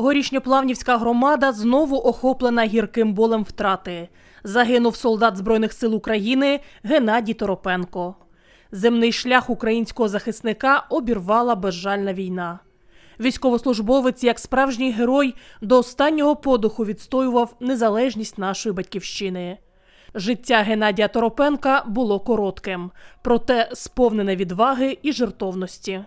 Горішньоплавнівська громада знову охоплена гірким болем втрати. Загинув солдат Збройних сил України Геннадій Торопенко. Земний шлях українського захисника обірвала безжальна війна. Військовослужбовець, як справжній герой, до останнього подуху відстоював незалежність нашої батьківщини. Життя Геннадія Торопенка було коротким, проте сповнене відваги і жертовності.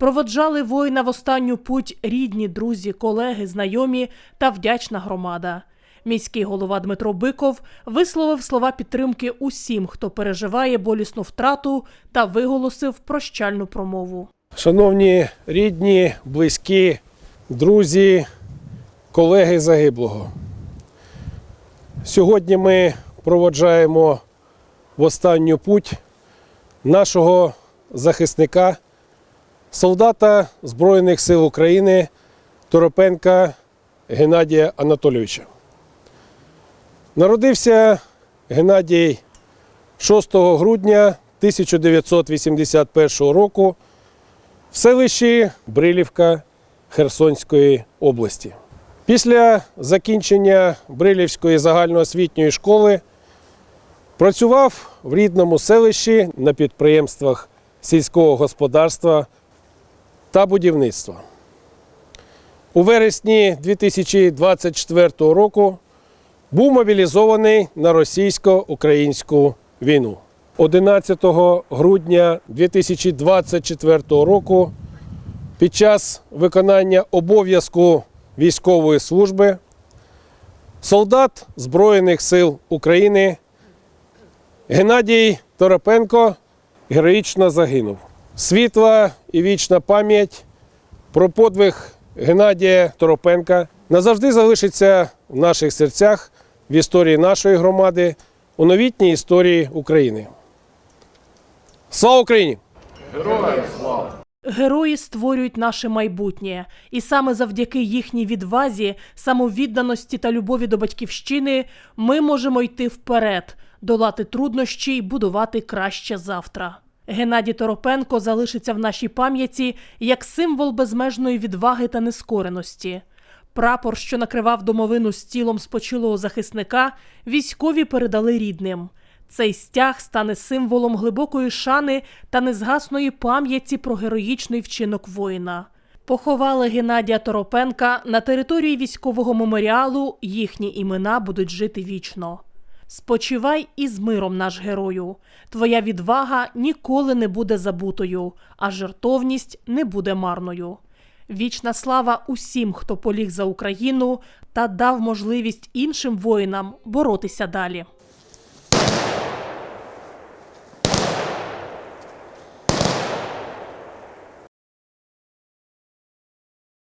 Проводжали воїна в останню путь рідні, друзі, колеги, знайомі та вдячна громада. Міський голова Дмитро Биков висловив слова підтримки усім, хто переживає болісну втрату, та виголосив прощальну промову. Шановні рідні, близькі, друзі, колеги загиблого. Сьогодні ми проводжаємо в останню путь нашого захисника, солдата Збройних сил України Торопенка Геннадія Анатолійовича. Народився Геннадій 6 грудня 1981 року в селищі Брилівка Херсонської області. Після закінчення Брилівської загальноосвітньої школи працював в рідному селищі на підприємствах сільського господарства та будівництва. У вересні 2024 року був мобілізований на російсько-українську війну. 11 грудня 2024 року під час виконання обов'язку військової служби солдат Збройних сил України Геннадій Торопенко героїчно загинув. Світла і вічна пам'ять про подвиг Геннадія Торопенка назавжди залишиться в наших серцях в історії нашої громади, у новітній історії України. Слава Україні! Героям слава! Герої створюють наше майбутнє, і саме завдяки їхній відвазі, самовідданості та любові до батьківщини ми можемо йти вперед, долати труднощі й будувати краще завтра. Геннадій Торопенко залишиться в нашій пам'яті як символ безмежної відваги та нескореності. Прапор, що накривав домовину з тілом спочилого захисника, військові передали рідним. Цей стяг стане символом глибокої шани та незгасної пам'яті про героїчний вчинок воїна. Поховали Геннадія Торопенка на території військового меморіалу. Їхні імена будуть жити вічно. Спочивай із миром, наш герою. Твоя відвага ніколи не буде забутою, а жертовність не буде марною. Вічна слава усім, хто поліг за Україну та дав можливість іншим воїнам боротися далі.